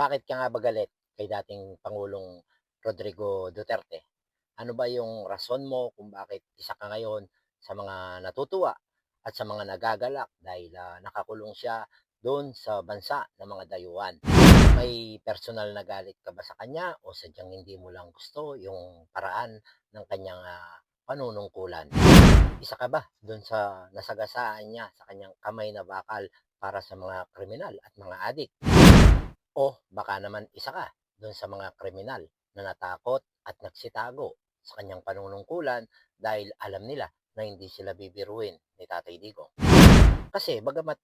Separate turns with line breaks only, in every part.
Bakit ka nga ba galit kay dating Pangulong Rodrigo Duterte? Ano ba yung rason mo kung bakit isa ka ngayon sa mga natutuwa at sa mga nagagalak dahil ah, nakakulong siya doon sa bansa ng mga dayuhan? May personal na galit ka ba sa kanya o sadyang hindi mo lang gusto yung paraan ng kanyang ah, panunungkulan? Isa ka ba doon sa nasagasaan niya sa kanyang kamay na bakal para sa mga kriminal at mga adik? O baka naman isa ka doon sa mga kriminal na natakot at nagsitago sa kanyang panunungkulan dahil alam nila na hindi sila bibiruin ni Tatay Digong. Kasi bagamat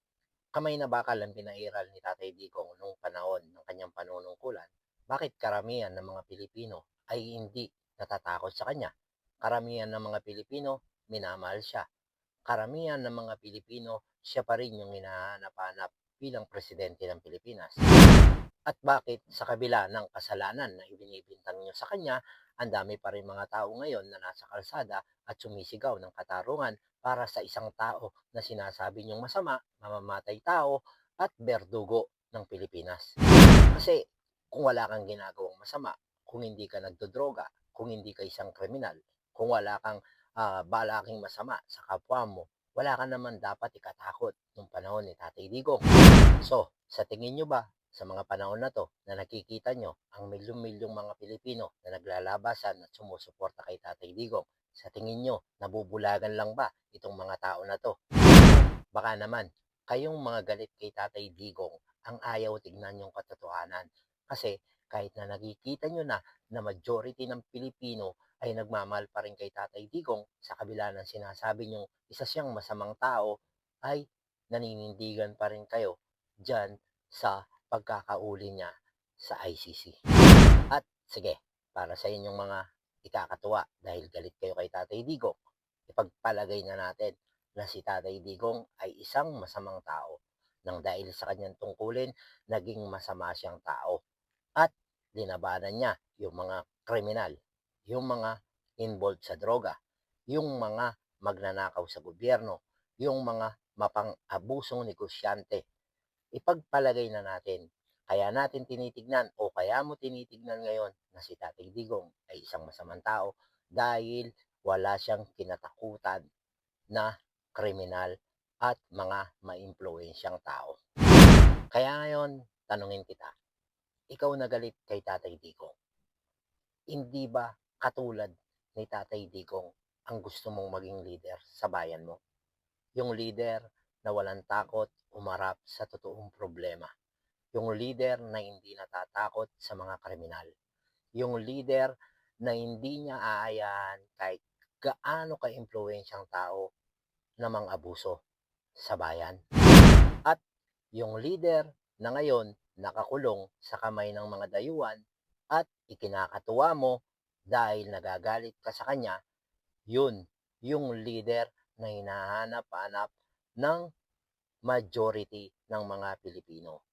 kamay na bakal ang pinairal ni Tatay Digong nung panahon ng kanyang panunungkulan, bakit karamihan ng mga Pilipino ay hindi natatakot sa kanya? Karamihan ng mga Pilipino, minamahal siya. Karamihan ng mga Pilipino, siya pa rin yung hinahanap-hanap bilang presidente ng Pilipinas. At bakit sa kabila ng kasalanan na ibinibintang nyo sa kanya, ang dami pa rin mga tao ngayon na nasa kalsada at sumisigaw ng katarungan para sa isang tao na sinasabi nyong masama, mamamatay tao at berdugo ng Pilipinas. Kasi kung wala kang ginagawang masama, kung hindi ka nagdodroga, kung hindi ka isang kriminal, kung wala kang ah, balaking masama sa kapwa mo, wala ka naman dapat ikatakot nung panahon ni Tatay Digong. So, sa tingin nyo ba, sa mga panahon na to na nakikita nyo ang milyong-milyong mga Pilipino na naglalabasan at sumusuporta kay Tatay Digong, sa tingin nyo, nabubulagan lang ba itong mga tao na to? Baka naman, kayong mga galit kay Tatay Digong ang ayaw tignan yung katotohanan. Kasi kahit na nakikita nyo na na majority ng Pilipino ay nagmamahal pa rin kay Tatay Digong sa kabila ng sinasabi nyong isa siyang masamang tao, ay naninindigan pa rin kayo dyan sa pagkakauli niya sa ICC. At sige, para sa inyong mga ikakatuwa dahil galit kayo kay Tatay Digong, ipagpalagay na natin na si Tatay Digong ay isang masamang tao nang dahil sa kanyang tungkulin, naging masama siyang tao. At dinabanan niya yung mga kriminal, yung mga involved sa droga, yung mga magnanakaw sa gobyerno, yung mga mapang-abusong negosyante. Ipagpalagay na natin, kaya natin tinitignan o kaya mo tinitignan ngayon na si Tatay Digong ay isang masamang tao dahil wala siyang kinatakutan na kriminal at mga maimpluwensyang tao. Kaya ngayon, tanungin kita, ikaw na galit kay Tatay Digong, hindi ba katulad ni Tatay Digong ang gusto mong maging leader sa bayan mo? Yung leader na walang takot umarap sa totoong problema. Yung leader na hindi natatakot sa mga kriminal. Yung leader na hindi niya aayahan kahit gaano ka-impluensyang tao na mang abuso sa bayan. At yung leader na ngayon nakakulong sa kamay ng mga dayuhan at ikinakatuwa mo dahil nagagalit ka sa kanya, yun yung leader na hinahanap-hanap ng majority ng mga Pilipino.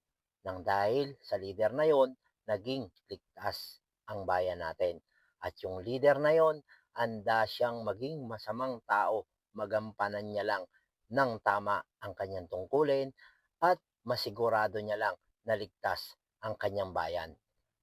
Nang dahil sa leader na yon, naging ligtas ang bayan natin. At yung leader na yon, anda siyang maging masamang tao, magampanan niya lang ng tama ang kanyang tungkulin at masigurado niya lang na ligtas ang kanyang bayan.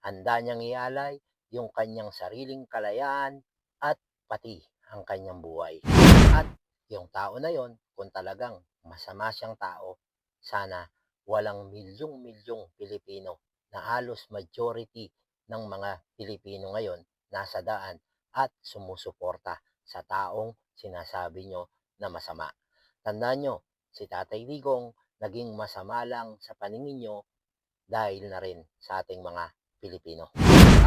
Handa niyang ialay yung kanyang sariling kalayaan at pati ang kanyang buhay. At yung tao na yon, kung talagang masama siyang tao, sana walang milyong-milyong Pilipino na halos majority ng mga Pilipino ngayon nasa daan at sumusuporta sa taong sinasabi nyo na masama. Tandaan nyo, si Tatay Digong naging masama lang sa paningin nyo dahil na rin sa ating mga Pilipino.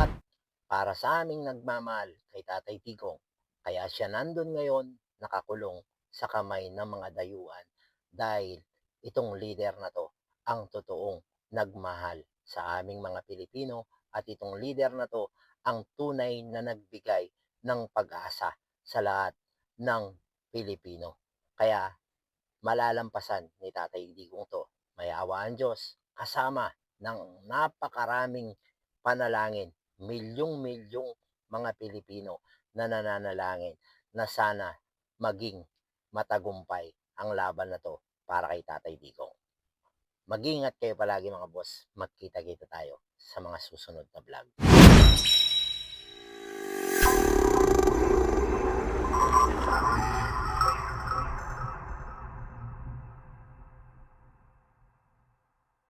At para sa aming nagmamahal kay Tatay Digong, kaya siya nandun ngayon nakakulong sa kamay ng mga dayuhan dahil itong leader na to ang totoong nagmahal sa aming mga Pilipino at itong leader na to ang tunay na nagbigay ng pag-asa sa lahat ng Pilipino. Kaya malalampasan ni Tatay Digong to. May awa ang Diyos kasama ng napakaraming panalangin, milyong-milyong mga Pilipino na nananalangin na sana maging matagumpay ang laban na to para kay Tatay Digong. Mag-ingat kayo palagi mga boss. Magkita-kita tayo sa mga susunod na vlog.